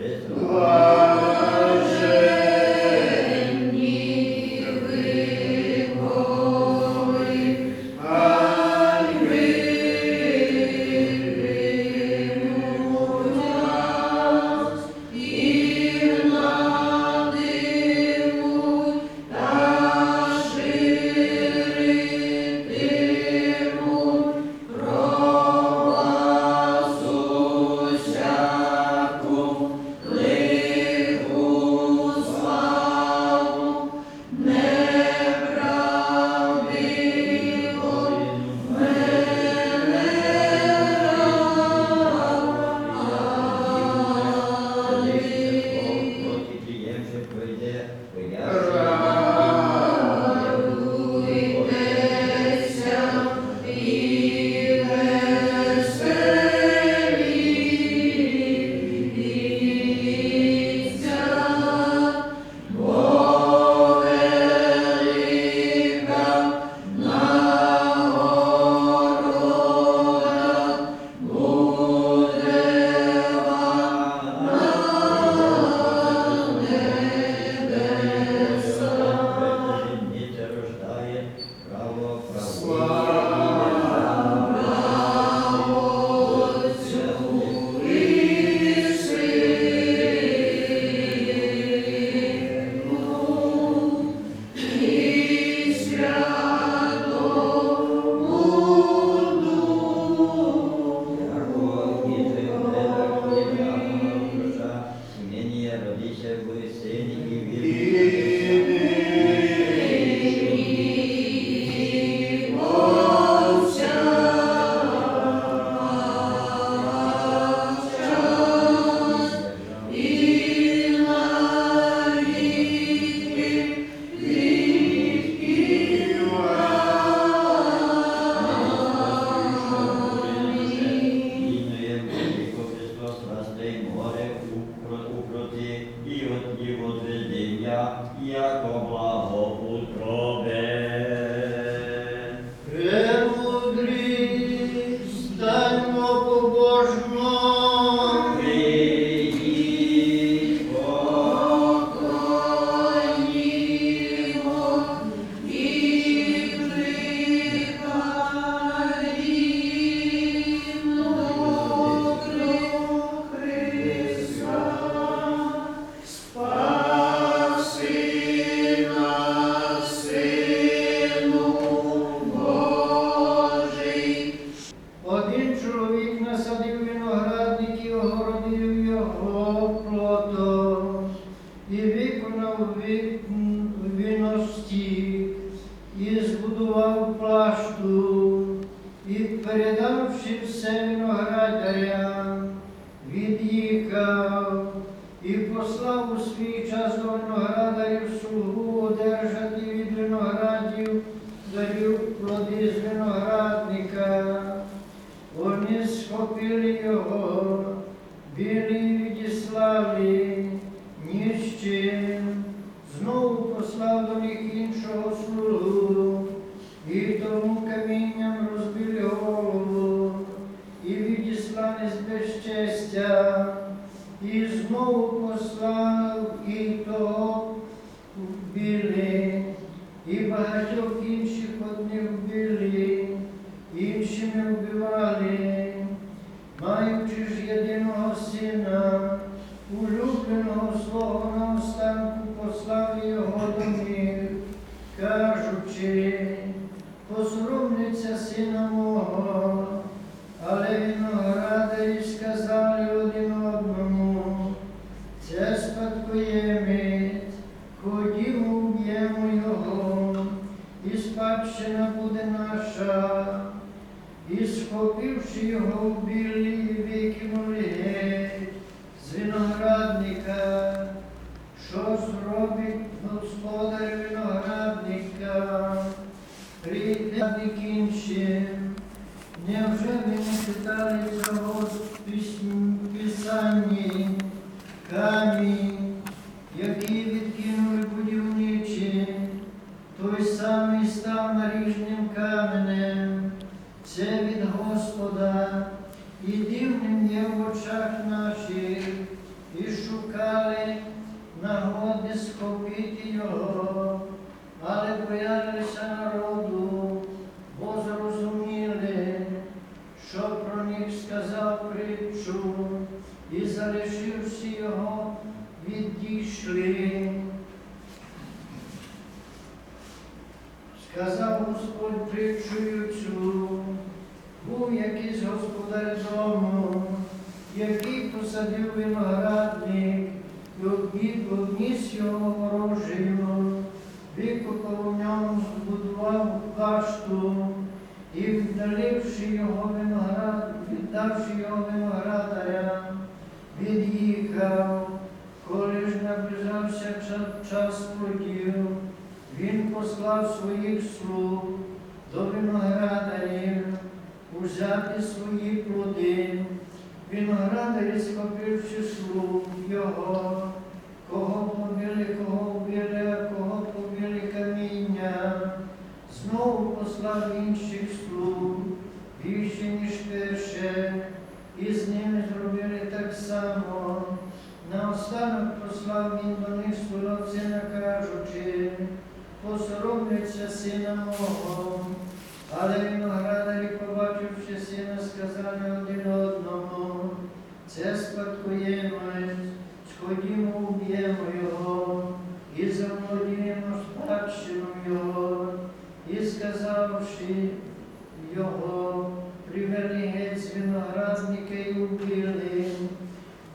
Amen. Виноградник, і обід обніс його ворожею, викопав у ньому, збудував башту, і віддаливши його виноград, віддавши його виноградарям, від'їхав, коли ж наближався ча- час плодів, він послав своїх слуг до виноградарів узяти свої плоди. Виноградарі, схопивши слуг його, кого побили, кого вбили, а кого побили каміння, знову послав інших слуг, більше, ніж перше, і з ними зробили так само. Наостанок послав він до них свого сина, кажучи, посоромляться сина мого. Але виноградарі, побачивши сина, сказали один одному, це спадкоємець, сходімо, уб'ємо його, і заволодіємо спадщину його, і сказавши його, привели геть з виноградника і убили.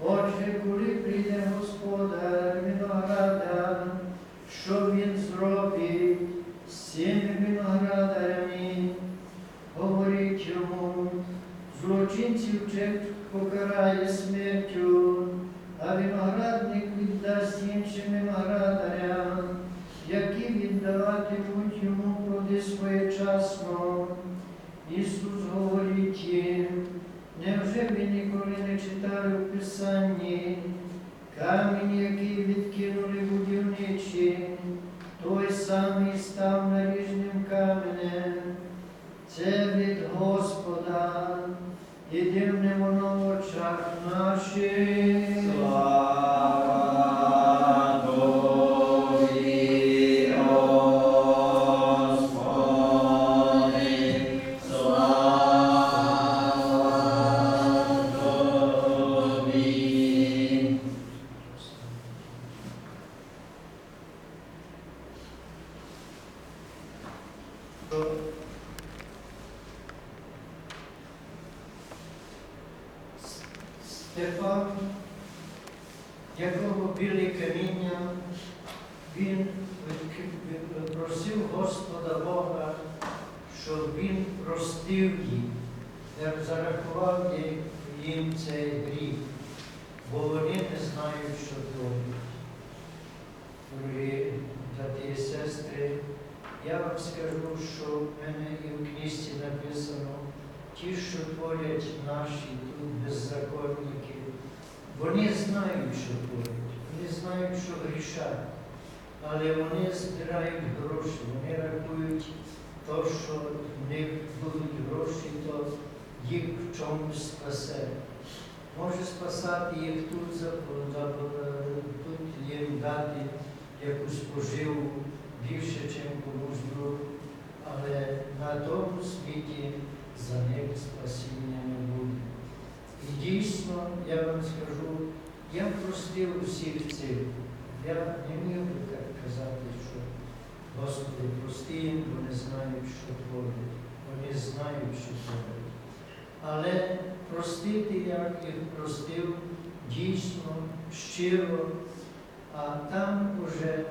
Отже, коли прийде господар винограда, що він зробить з цими виноградарями, говорить йому, злочинців чек покарає смертю, а виноградник віддасть іншим виноградарям, які віддаватимуть йому своєчасно. Ісус говорить їм, невже ви ніколи не Стефан, якого били каміння, він просив Господа Бога, щоб він простив їм, не зарахував їм цей гріх, бо вони не знають, що творять. Я вам скажу, що в мене і в книжці написано, ті, що творять наші тут беззаконники, вони знають, що творять, вони знають, що грішать, але вони збирають гроші, вони рахують то, що в них будуть гроші, то їх в чомусь спасе. Може спасати їх тут, тут їм дати якусь поживу більше, ніж комусь але на тому світі за них спасіння не буде. І дійсно, я вам скажу, я простив усіх цих. Я не міг би так казати, що Господи, прости їм, вони знають, що творять. Вони знають, що творять. Але простити, як їх простив, дійсно, щиро, а там уже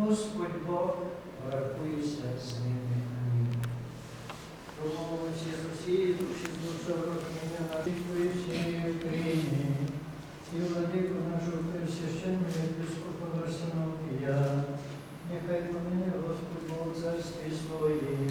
Господь Бог рахується з ними. Амінь. Промовимося з усієї душі злочорожнення на відповідні Україні і владику нашого Пресвященного єпископа я, Нехай помине Господь Бог царстві своїм,